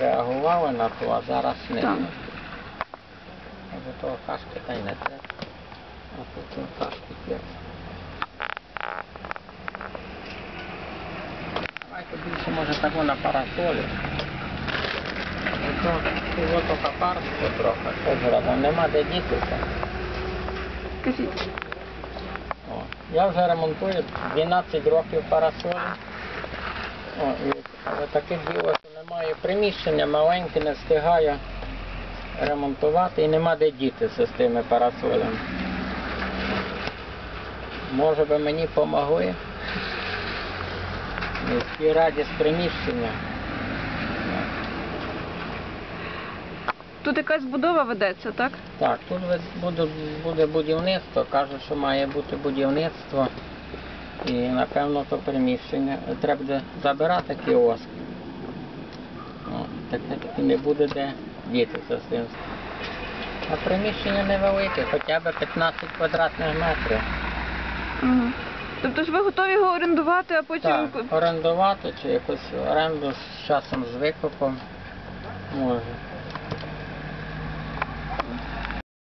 реагували на то, а зараз не. Так. Може того кашки та й не треба. А потім кашки є. Давайте більше може так на парасолі. Ото, ото капарство трохи, озера, там нема де дітися. Кажіть. О, я вже ремонтую 12 років парасолі. О, і, але таке діло, що немає приміщення, маленьке, не встигаю ремонтувати і нема де дітися з тими парасолями. Може би мені помогли. Міській раді з приміщення. Тут якась будова ведеться, так? Так, тут буде, буде будівництво, кажуть, що має бути будівництво. І напевно то приміщення треба буде забирати кіоск. І не буде де дітися з цим. А приміщення невелике, хоча б 15 квадратних метрів. Угу. Тобто ж ви готові його орендувати, а потім. Так, орендувати чи якусь оренду з часом з викупом може.